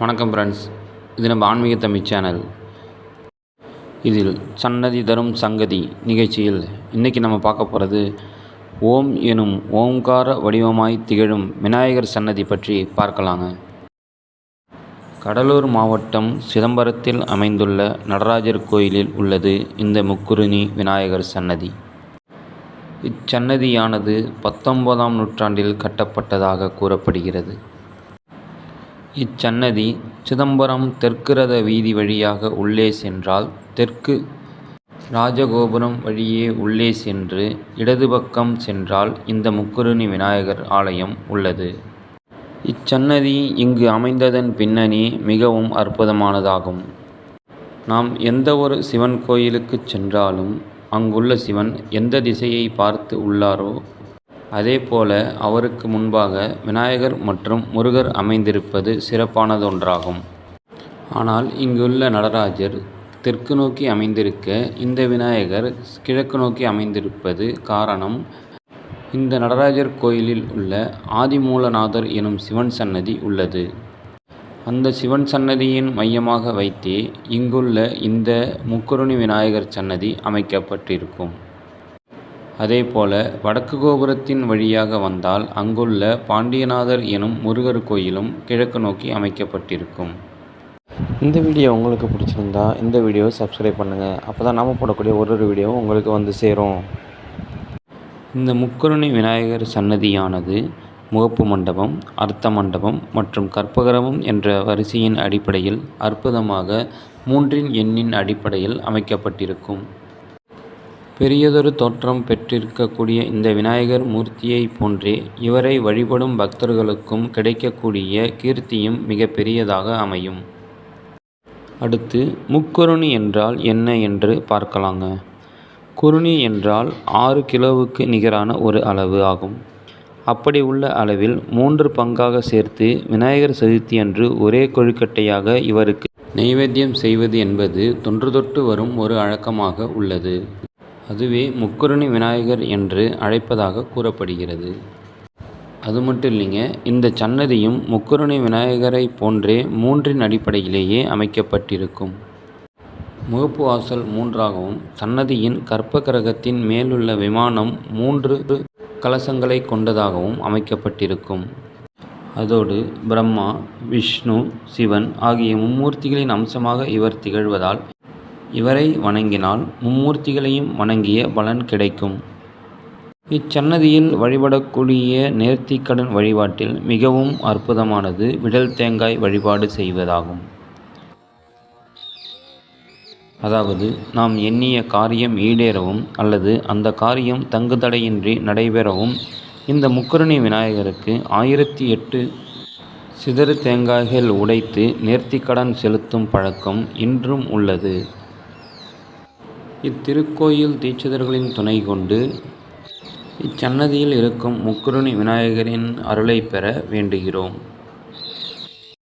வணக்கம் ஃப்ரெண்ட்ஸ் இது நம்ம ஆன்மீக தமிழ் சேனல் இதில் சன்னதி தரும் சங்கதி நிகழ்ச்சியில் இன்றைக்கி நம்ம பார்க்க போகிறது ஓம் எனும் ஓம்கார வடிவமாய் திகழும் விநாயகர் சன்னதி பற்றி பார்க்கலாங்க. கடலூர் மாவட்டம் சிதம்பரத்தில் அமைந்துள்ள நடராஜர் கோயிலில் உள்ளது இந்த முக்குருணி விநாயகர் சன்னதி. இச்சன்னதியானது பத்தொன்பதாம் நூற்றாண்டில் கட்டப்பட்டதாக கூறப்படுகிறது. இச்சன்னதி சிதம்பரம் தெற்கு ரத வீதி வழியாக உள்ளே சென்றால் தெற்கு ராஜகோபுரம் வழியே உள்ளே சென்று இடது பக்கம் சென்றால் இந்த முக்குருணி விநாயகர் ஆலயம் உள்ளது. இச்சன்னதி இங்கு அமைந்ததன் பின்னணி மிகவும் அற்புதமானதாகும். நாம் எந்த ஒரு சிவன் கோயிலுக்கு சென்றாலும் அங்குள்ள சிவன் எந்த திசையை பார்த்து உள்ளாரோ அதேபோல அவருக்கு முன்பாக விநாயகர் மற்றும் முருகர் அமைந்திருப்பது சிறப்பானதொன்றாகும். ஆனால் இங்குள்ள நடராஜர் தெற்கு நோக்கி அமைந்திருக்க இந்த விநாயகர் கிழக்கு நோக்கி அமைந்திருப்பது காரணம் இந்த நடராஜர் கோயிலில் உள்ள ஆதிமூலநாதர் எனும் சிவன் சன்னதி உள்ளது. அந்த சிவன் சன்னதியின் மையமாக வைத்தே இங்குள்ள இந்த முக்குருணி விநாயகர் சன்னதி அமைக்கப்பட்டிருக்கும். அதேபோல வடக்கு கோபுரத்தின் வழியாக வந்தால் அங்குள்ள பாண்டியநாதர் எனும் முருகர் கோயிலும் கிழக்கு நோக்கி அமைக்கப்பட்டிருக்கும். இந்த வீடியோ உங்களுக்கு பிடிச்சிருந்தா இந்த வீடியோவை சப்ஸ்கிரைப் பண்ணுங்கள் அப்போ தான் நாம் போடக்கூடிய ஒரு ஒரு வீடியோவும் உங்களுக்கு வந்து சேரும். இந்த முக்குருணி விநாயகர் சன்னதியானது முகப்பு மண்டபம் அர்த்த மண்டபம் மற்றும் கற்பகிரமம் என்ற வரிசையின் அடிப்படையில் அற்புதமாக மூன்றின் எண்ணின் அடிப்படையில் அமைக்கப்பட்டிருக்கும். பெரியதொரு தோற்றம் பெற்றிருக்கக்கூடிய இந்த விநாயகர் மூர்த்தியை போன்றே இவரை வழிபடும் பக்தர்களுக்கும் கிடைக்கக்கூடிய கீர்த்தியும் மிக பெரியதாக அமையும். அடுத்து முக்குருணி என்றால் என்ன என்று பார்க்கலாங்க. குருணி என்றால் ஆறு கிலோவுக்கு நிகரான ஒரு அளவு ஆகும். அப்படி உள்ள அளவில் மூன்று பங்காக சேர்த்து விநாயகர் சதுர்த்தி அன்று ஒரே கொழுக்கட்டையாக இவருக்கு நைவேத்தியம் செய்வது என்பது தொன்று தொட்டு வரும் ஒரு வழக்கமாக உள்ளது. அதுவே முக்குருணி விநாயகர் என்று அழைப்பதாக கூறப்படுகிறது. அது மட்டும் இல்லைங்க இந்த சன்னதியும் முக்குருணி விநாயகரை போன்றே மூன்றின் அடிப்படையிலேயே அமைக்கப்பட்டிருக்கும். முகப்பு வாசல் மூன்றாகவும் சன்னதியின் கற்ப கிரகத்தின் மேலுள்ள விமானம் மூன்று கலசங்களை கொண்டதாகவும் அமைக்கப்பட்டிருக்கும். அதோடு பிரம்மா விஷ்ணு சிவன் ஆகிய மும்மூர்த்திகளின் அம்சமாக இவர் திகழ்வதால் இவரை வணங்கினால் மும்மூர்த்திகளையும் வணங்கிய பலன் கிடைக்கும். இச்சன்னதியில் வழிபடக்கூடிய நேர்த்திக்கடன் வழிபாட்டில் மிகவும் அற்புதமானது விடல் தேங்காய் வழிபாடு செய்வதாகும். அதாவது நாம் எண்ணிய காரியம் ஈடேறவும் அல்லது அந்த காரியம் தங்குதடையின்றி நடைபெறவும் இந்த முக்கரணி விநாயகருக்கு ஆயிரத்தி எட்டு சிதறு தேங்காய்கள் உடைத்து நேர்த்திக்கடன் செலுத்தும் பழக்கம் இன்றும் உள்ளது. இத்திருக்கோயில் தீட்சிதர்களின் துணை கொண்டு இச்சன்னதியில் இருக்கும் முக்குருணி விநாயகரின் அருளை பெற வேண்டுகிறோம்.